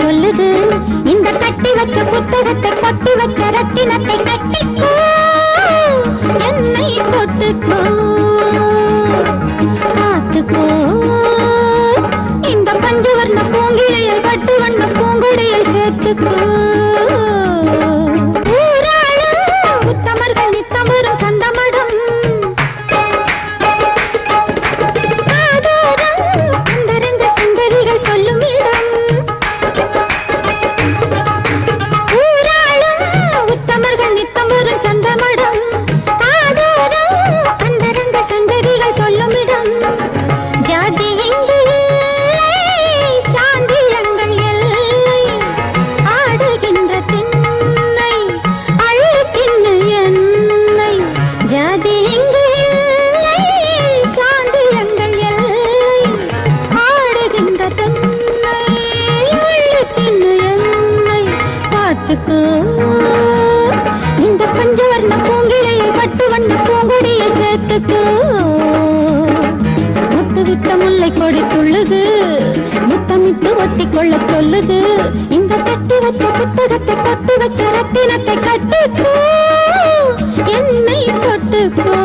சொல்லுது. இந்த கட்டி வச்ச புத்தகத்தை கொட்டி வச்ச ரத்தினத்தை கட்டிக்கோ. என்னை தொட்டுக்கோ பார்த்துக்கோ. இந்த பஞ்சவர்ண பூங்கிழையில் பட்டு வண்ண பூங்குடையை சேர்த்துக்கோ. கொள்ள சொல்லுது. இந்த கட்டி வச்ச புத்தகத்தை கட்டி வச்ச ரத்தினத்தை கட்டுக்கோ என்னை தொட்டுக்கோ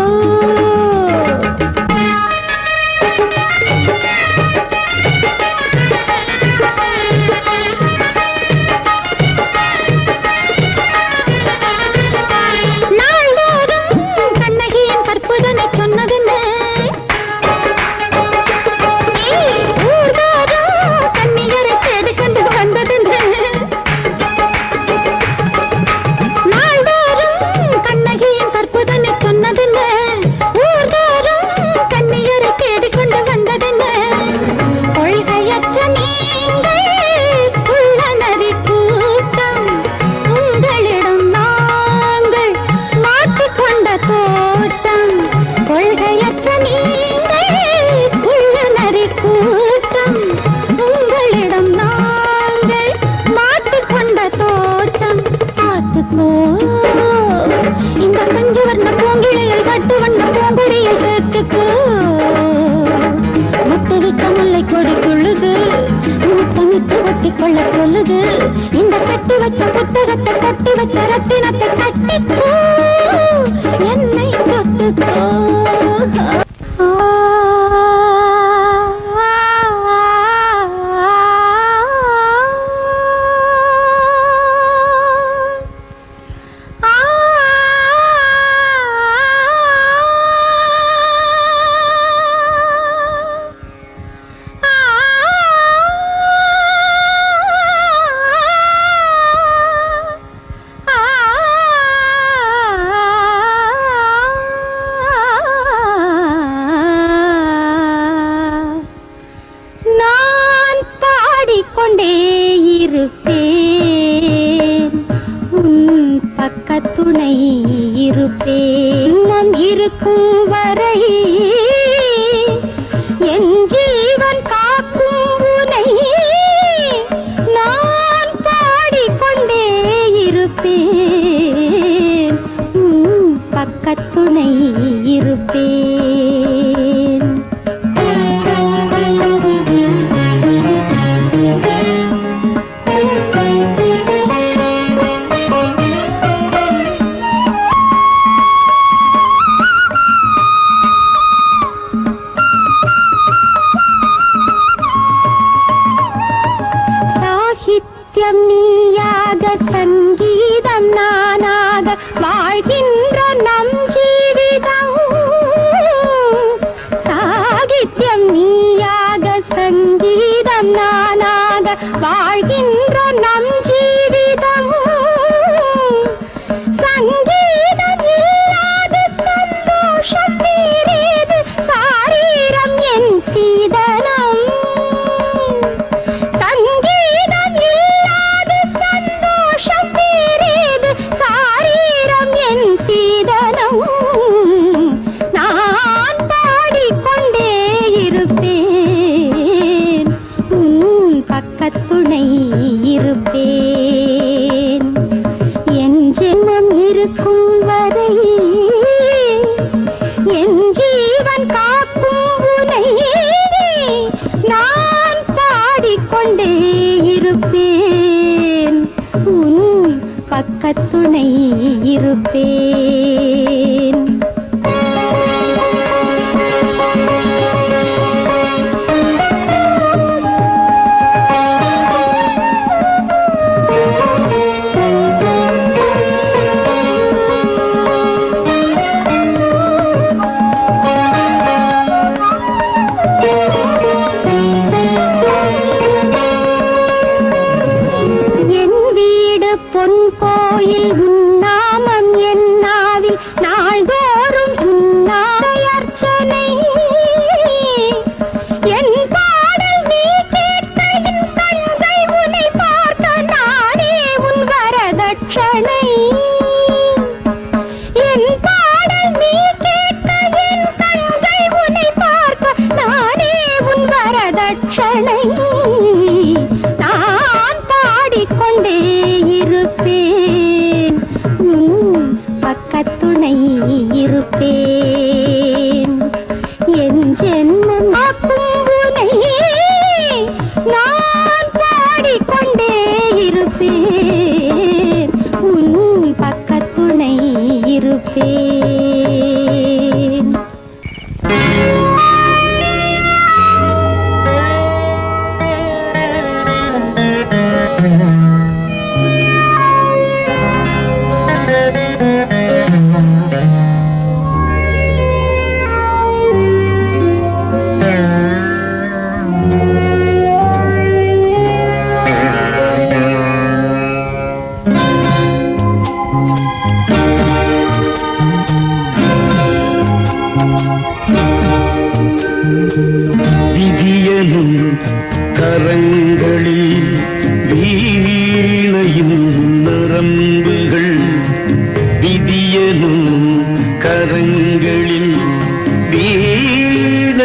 கற்றளை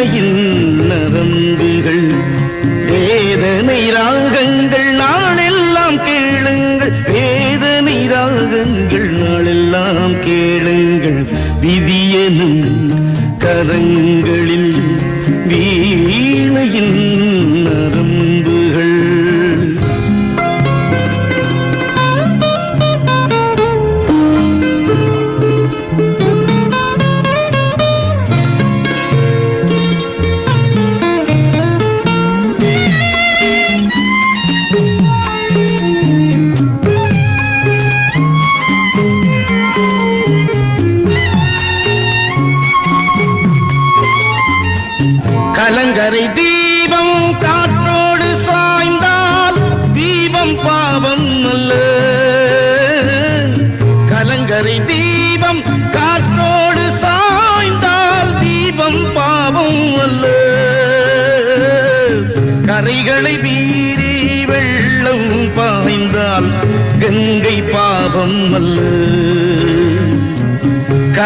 வேளையில் நரம்புகள் வேதனை ராகங்கள் நாளெல்லாம் கேளுங்கள். வேதனை ராகங்கள் நாளெல்லாம் கேளுங்கள். விதியனும் கரங்கள்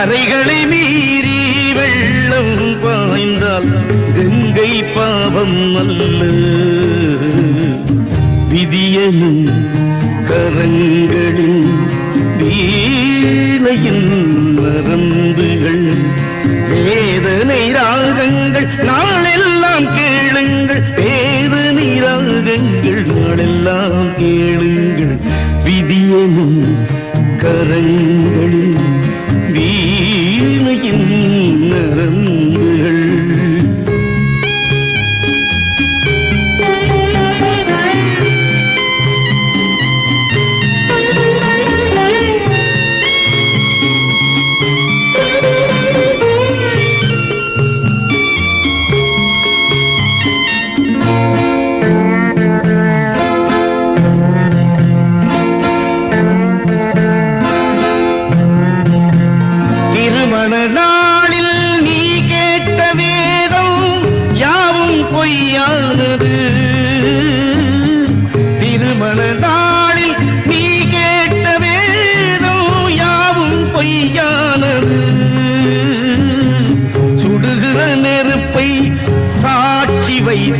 கரைகளை மீறி வெள்ளம் பாய்ந்தால் கங்கை பாவம் அல்ல. விதியனும் கரங்களின் வீணையின் மறந்துகள் வேதனை ராகங்கள் நான்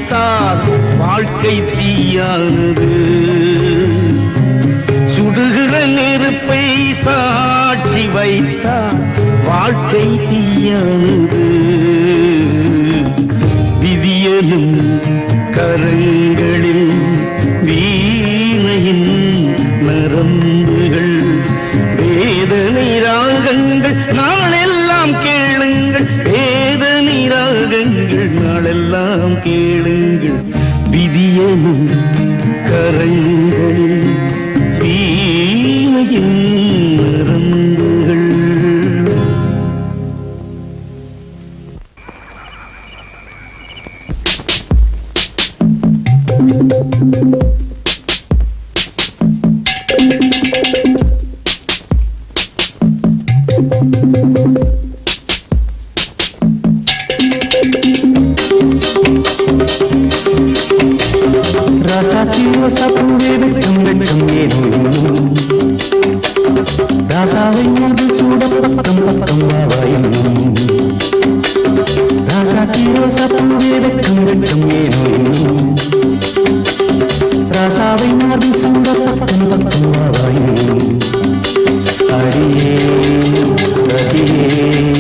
விட்டால் வாழ்க்கை தீயானது. சுடுகிற நெருப்பை சாட்சி வைத்தால் வாழ்க்கை தீயானது. விதியனும் கரங்கள் ஏனும் கரை கீரோ சத்தம் வேதக்கம் வெட்கம் ஏனோ. இன்னும் ராசாவை மார்பில் சுண்ட பக்கம் பக்கம் அடியே அடியே.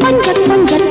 panjat panjat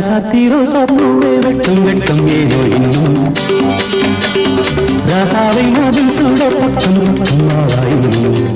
ராசாத்தி ரோசா பூவே வெட்டும் வெட்டும் ஏதோ இன்னும். ராசாவை நாவில் சுட பக்கம் பக்கம்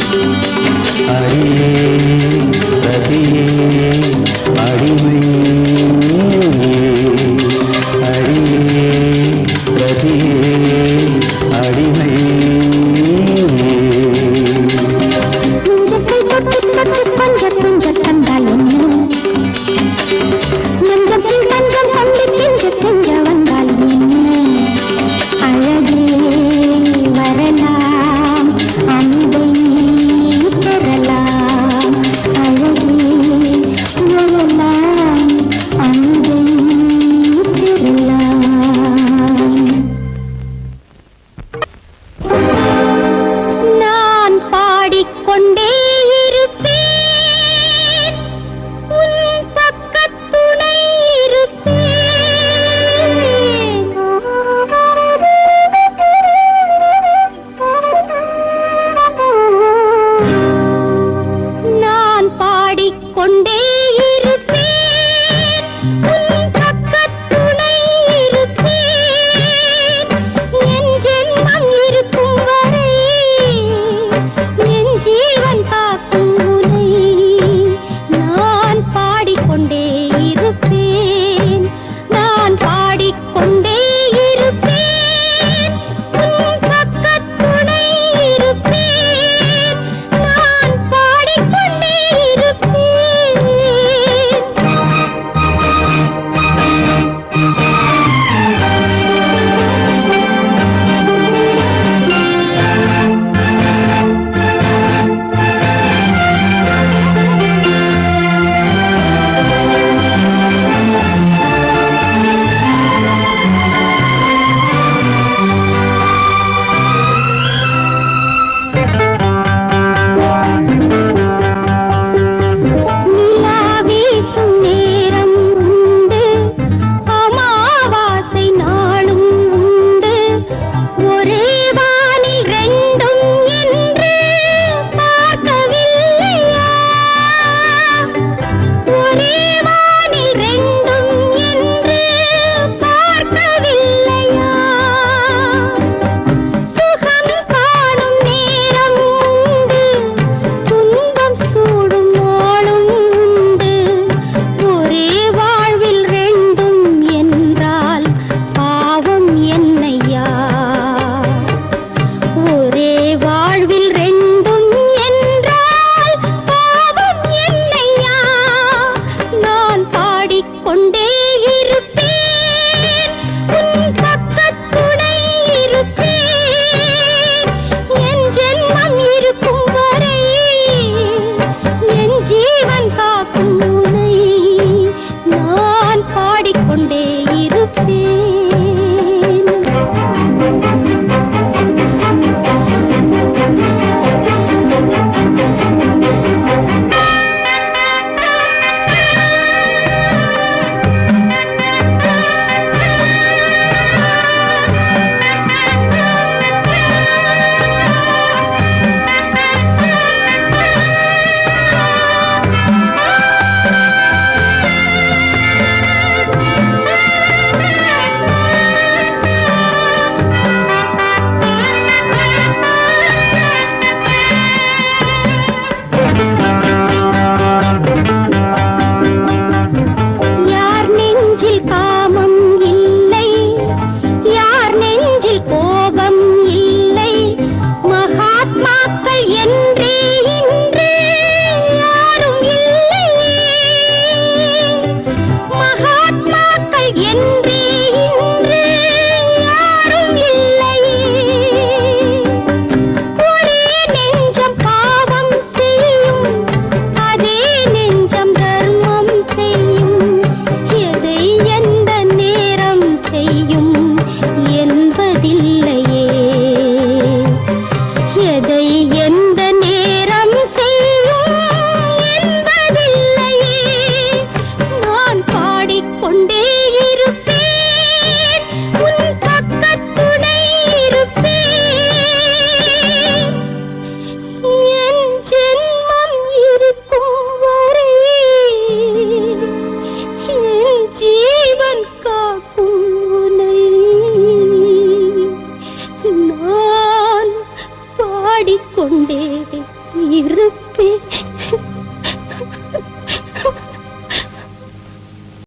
कोई ये